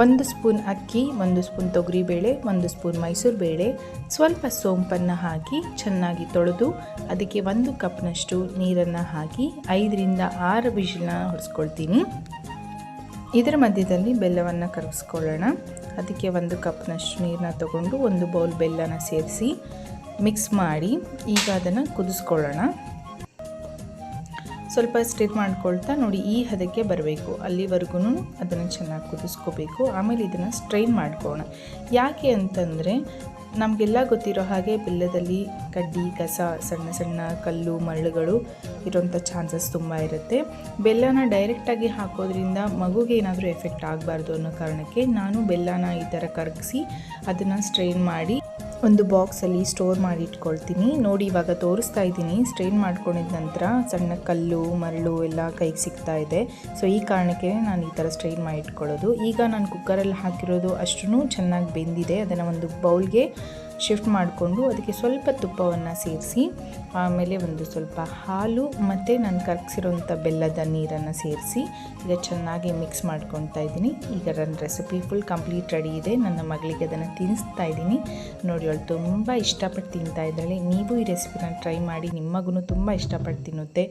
ಒಂದು ಸ್ಪೂನ್ ಅಕ್ಕಿ, ಒಂದು ಸ್ಪೂನ್ ತೊಗರಿಬೇಳೆ, ಒಂದು ಸ್ಪೂನ್ ಮೈಸೂರು ಬೇಳೆ ಸ್ವಲ್ಪ ಸೋಂಪನ್ನು ಹಾಕಿ ಚೆನ್ನಾಗಿ ತೊಳೆದು ಅದಕ್ಕೆ ಒಂದು ಕಪ್ನಷ್ಟು ನೀರನ್ನು ಹಾಕಿ ಐದರಿಂದ ಆರು ಬಿಸಿಲನ್ನ ಹೊಡೆಸ್ಕೊಳ್ತೀನಿ. ಇದರ ಮಧ್ಯದಲ್ಲಿ ಬೆಲ್ಲವನ್ನು ಕರಗಿಸ್ಕೊಳ್ಳೋಣ ಅದಕ್ಕೆ ಒಂದು ಕಪ್ನಷ್ಟು ನೀರನ್ನ ತಗೊಂಡು ಒಂದು ಬೌಲ್ ಬೆಲ್ಲನ ಸೇರಿಸಿ ಮಿಕ್ಸ್ ಮಾಡಿ ಈಗ ಅದನ್ನು ಕುದಿಸ್ಕೊಳ್ಳೋಣ. ಸ್ವಲ್ಪ ಸ್ಟಿರ್ ಮಾಡ್ಕೊಳ್ತಾ ನೋಡಿ ಈ ಹದಕ್ಕೆ ಬರಬೇಕು. ಅಲ್ಲಿವರೆಗೂ ಅದನ್ನು ಚೆನ್ನಾಗಿ ಕುದಿಸ್ಕೋಬೇಕು. ಆಮೇಲೆ ಇದನ್ನು ಸ್ಟ್ರೈನ್ ಮಾಡ್ಕೋಣ. ಯಾಕೆ ಅಂತಂದರೆ ನಮಗೆಲ್ಲ ಗೊತ್ತಿರೋ ಹಾಗೆ ಬೆಲ್ಲದಲ್ಲಿ ಕಡ್ಡಿ, ಕಸ, ಸಣ್ಣ ಸಣ್ಣ ಕಲ್ಲು, ಮರಳುಗಳು ಇರೋಂಥ ಚಾನ್ಸಸ್ ತುಂಬ ಇರುತ್ತೆ. ಬೆಲ್ಲನ ಡೈರೆಕ್ಟಾಗಿ ಹಾಕೋದ್ರಿಂದ ಮಗುಗೆ ಏನಾದರೂ ಎಫೆಕ್ಟ್ ಆಗಬಾರ್ದು ಅನ್ನೋ ಕಾರಣಕ್ಕೆ ನಾನು ಬೆಲ್ಲನ ಈ ಥರ ಕರಗಿಸಿ ಅದನ್ನು ಸ್ಟ್ರೈನ್ ಮಾಡಿ ಒಂದು ಬಾಕ್ಸಲ್ಲಿ ಸ್ಟೋರ್ ಮಾಡಿ ಇಟ್ಕೊಳ್ತೀನಿ. ನೋಡಿ ಇವಾಗ ತೋರಿಸ್ತಾ ಇದ್ದೀನಿ. ಸ್ಟ್ರೈನ್ ಮಾಡ್ಕೊಂಡಿದ ನಂತರ ಸಣ್ಣ ಕಲ್ಲು, ಮರಳು ಎಲ್ಲ ಕೈಗೆ ಸಿಗ್ತಾ ಇದೆ. ಸೊ ಈ ಕಾರಣಕ್ಕೆ ನಾನು ಈ ಥರ ಸ್ಟ್ರೈನ್ ಮಾಡಿ ಇಟ್ಕೊಳ್ಳೋದು. ಈಗ ನಾನು ಕುಕ್ಕರಲ್ಲಿ ಹಾಕಿರೋದು ಅಷ್ಟು ಚೆನ್ನಾಗಿ ಬೆಂದಿದೆ. ಅದನ್ನು ಒಂದು ಬೌಲ್ಗೆ ಶಿಫ್ಟ್ ಮಾಡಿಕೊಂಡು ಅದಕ್ಕೆ ಸ್ವಲ್ಪ ತುಪ್ಪವನ್ನು ಸೇರಿಸಿ, ಆಮೇಲೆ ಒಂದು ಸ್ವಲ್ಪ ಹಾಲು ಮತ್ತು ನಾನು ಕರಗಿಸಿರೋಂಥ ಬೆಲ್ಲದ ನೀರನ್ನು ಸೇರಿಸಿ ಈಗ ಚೆನ್ನಾಗಿ ಮಿಕ್ಸ್ ಮಾಡ್ಕೊತಾ ಇದ್ದೀನಿ. ಈಗ ನನ್ನ ರೆಸಿಪಿ ಫುಲ್ ಕಂಪ್ಲೀಟ್ ರೆಡಿ ಇದೆ. ನನ್ನ ಮಗಳಿಗೆ ಅದನ್ನು ತಿನ್ನಿಸ್ತಾ ಇದ್ದೀನಿ. ನೋಡಿ, ಅವಳು ತುಂಬ ಇಷ್ಟಪಟ್ಟು ತಿಂತಾ ಇದ್ದಾಳೆ. ನೀವು ಈ ರೆಸಿಪಿನ ಟ್ರೈ ಮಾಡಿ, ನಿಮ್ಮ ಮಗುನೂ ತುಂಬ ಇಷ್ಟಪಟ್ಟು ತಿನ್ನುತ್ತೆ.